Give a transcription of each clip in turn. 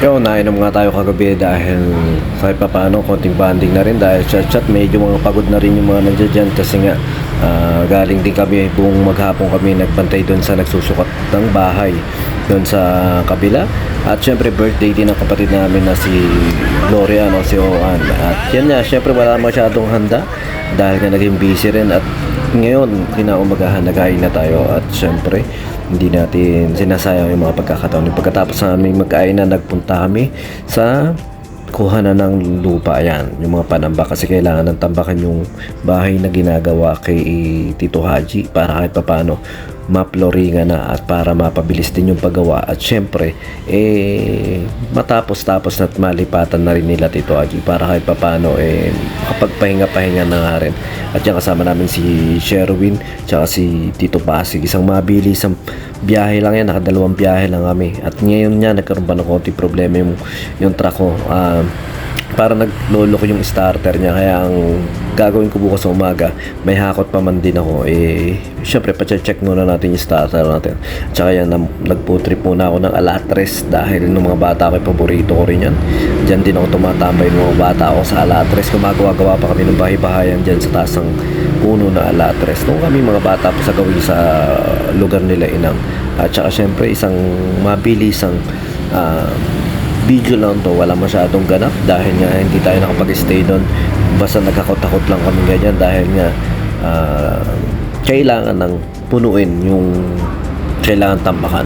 Yo, nainom nga tayo kagabi dahil kahit pa paano, konting banding na rin dahil chat-chat, medyo mga pagod na rin yung mga nandiyan dyan kasi nga ah, galing din kami buong maghapon kami nagbantay doon sa nagsusukat ng bahay doon sa kabila. At syempre birthday din ng kapatid namin na si Gloria no, si Oan. At yan nga, syempre wala masyadong handa dahil nga naging busy rin. At ngayon, kinaumagahan, nagain na tayo. At syempre, hindi natin sinasayang yung mga pagkakataon. Pagkatapos sa aming magkainan, nagpunta kami sa kuha na ng lupa yan, yung mga panamba kasi kailangan ng tambakan yung bahay na ginagawa kay Tito Haji para kahit papano maploringan na at para mapabilis din yung paggawa. At syempre eh matapos tapos at malipatan na rin nila Tito Haji para kahit papano eh makapagpahinga-pahinga na nga rin. At yan kasama namin si Sherwin tsaka si Tito Pasig. Isang mabilis isang biyahe lang yan nakadalawang biyahe lang kami. At ngayon nga nagkaroon pa ng konti problema yung, yung truck ko. Ah, para naglolo ko yung starter niya. Kaya ang gagawin ko bukas umaga may hakot pa man din ako eh syempre pa-check muna natin yung starter natin. Tsaka yan nagpo-trip muna ako ng alatres dahil nung mga bata ko paborito ko rin yan. Dyan din ako tumatambay ng mga bata ako sa alatres. Gumagawa-gawa pa kami ng bahay-bahayan dyan sa taas ng puno na alatres. Nung kami mga bata pa sa gawin sa lugar nila inang. At tsaka syempre isang mabilisang ah, video lang to wala masyadong ganap dahil nga hindi tayo nakapag-stay doon. Basta nagkakot-takot lang kami ganyan dahil nga ah, kailangan ng punuin yung kailangan tambakan.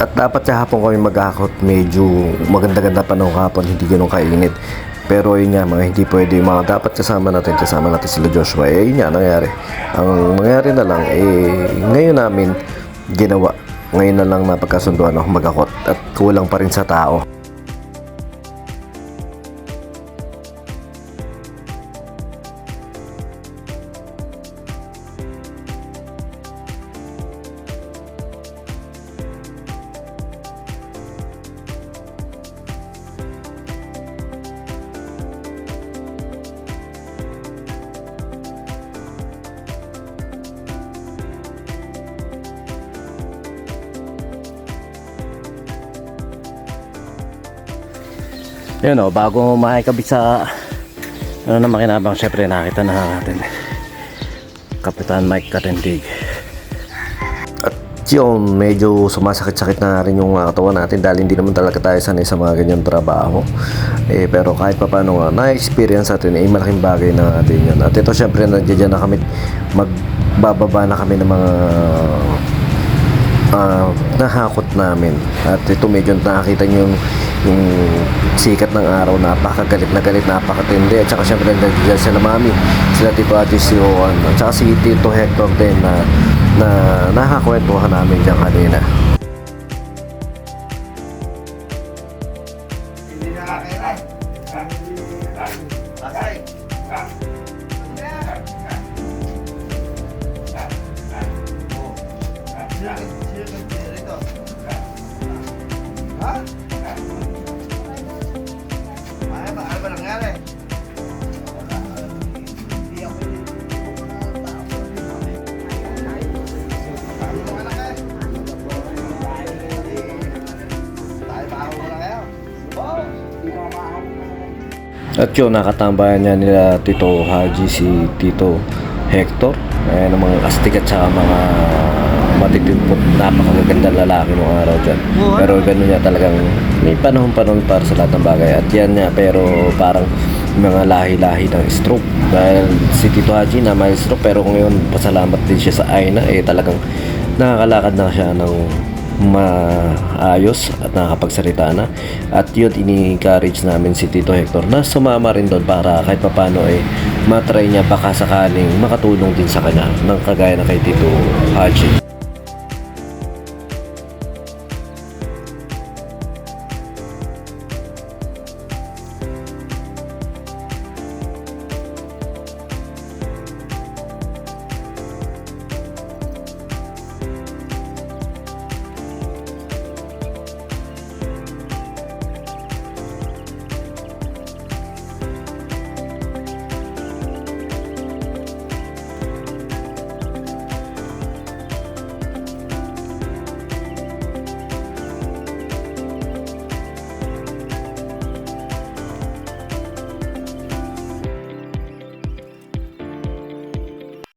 At dapat sa hapon kami maghakot medyo maganda-ganda pa nung hapon hindi ganun kainit. Pero yun nga mga hindi pwede yung mga dapat kasama natin kasama natin sila Joshua. Eh yun nga nangyari. Ang nangyari na lang eh ngayon namin ginawa. Ngayon na lang napagkasunduan ako maghakot at kulang pa rin sa tao Yun o, bago makikabit sa ano na makinabang, syempre nakita na natin Kapitan Mike Katendig. At yun, medyo sumasakit-sakit na rin yung mga katawan natin dahil hindi naman talaga tayo sanay sa mga ganyan trabaho. Eh, pero kahit pa paano nga, na-experience natin, eh, malaking bagay na natin yun. At ito syempre, nandiyan na kami, magbababa na kami ng mga ah, nahakot namin. At ito medyo nakakita niyo yung, yung sikat ng araw, napakagalit na galit, napakatindi. At saka syempre nandiyan sila mami, sila Tito Ate si Juan, at saka si Tito Hector din na, na nakakwentuhan namin dyan kanina. At yun, nakatambayan niya nila Tito Haji si Tito Hector. Ayan ang mga astig at saka mga matitipot napakaganda lalaki nung araw dyan. Pero ganun niya talagang may panahon-panahon para sa lahat ng bagay. At yan niya, pero parang mga lahi-lahi ng stroke. Dahil si Tito Haji na may stroke pero ngayon pasalamat din siya sa Aina eh talagang nakakalakad na siya ng maayos at nakakapagsalita na. At yun ini-encourage namin si Tito Hector na sumama rin doon para kahit papano eh matry niya baka sakaling makatulong din sa kanya ng kagaya na kay Tito Haji